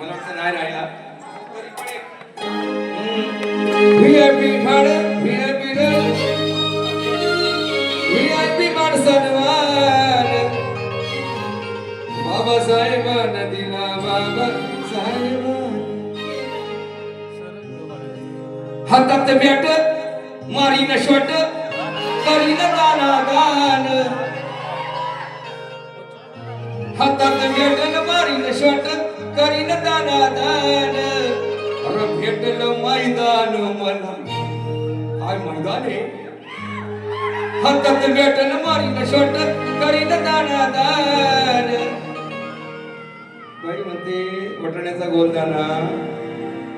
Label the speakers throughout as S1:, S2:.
S1: वाटतं नाही राहिला. व्हीआयपी ठाण व्हीआयपी व्हीआयपी माणसानवान बाबासाहेबान दिला बाबा साहेबान हातात बॅट मारीन शॉट करीन दाना दान हातात भेटल मारीन शॉट करीन दाना दान अरे भेटल मैदान मला काय मैदान आहे? हातात भेटल मारीन शॉट करीन दाना दान काही म्हणते वटण्याचा गोलदाना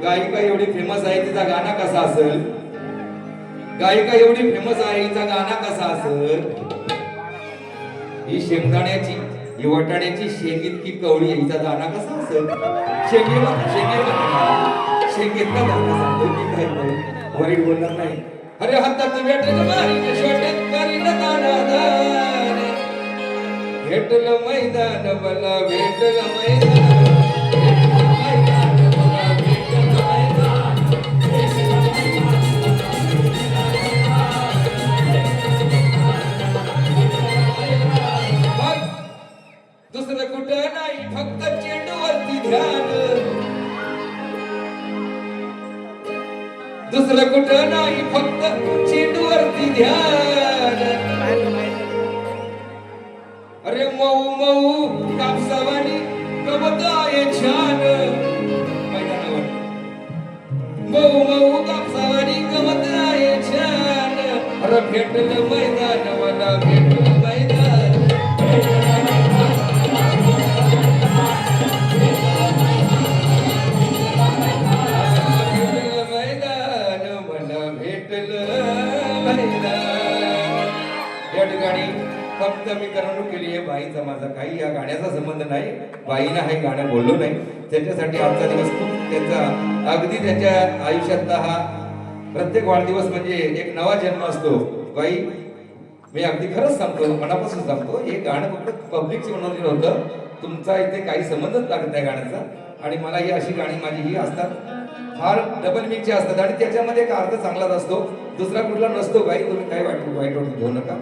S1: गायिका एवढी फेमस आहे तिचा गाणं कसा असेल? गायिका एवढी फेमस आहे हिचा गाणं कसा असेल? ही शेंगदाण्याची ही वटाण्याची शेंग इतकी कवळी आहे हिचा दाना कसा असेल? शेंगे शेंगे शेंगेतला दाना सांगतो की काय वाईट बोलणार नाही. अरे हातात भेटल मारीन शॉट करीन दाना दान. भेटलं मैदान मला भेटलं मैदान. दुसरं कुठं नाही फक्त चेंडूवरती ध्यान. अरे मऊ मऊ कापसावानी गवत आहे छान. मैदानावर. मऊ मऊ कापसावानी गवत आहे छान. अरे भेटलं मैदान. या ठिकाणी फक्त मी करमणूक केली आहे. बाईचा माझा काही या गाण्याचा संबंध नाही. बाईनं हे गाणं बोललो नाही. त्याच्यासाठी आजचा दिवस खूप त्याचा अगदी त्याच्या आयुष्यातला हा प्रत्येक वाढदिवस म्हणजे एक नवा जन्म असतो. बाई मी अगदी खरंच सांगतो मनापासून सांगतो हे गाणं फक्त पब्लिकचे मनोरंजन होतं. तुमचा इथे काही संबंधच लागत नाही गाण्याचा. आणि मला ही अशी गाणी माझी ही असतात. फार डबल मिक्सचे असतात आणि त्याच्यामध्ये एक अर्थ चांगलाच असतो. दुसरा कुठला नसतो काही तुम्ही काय वाईट वाईट वाटून घेऊ नका.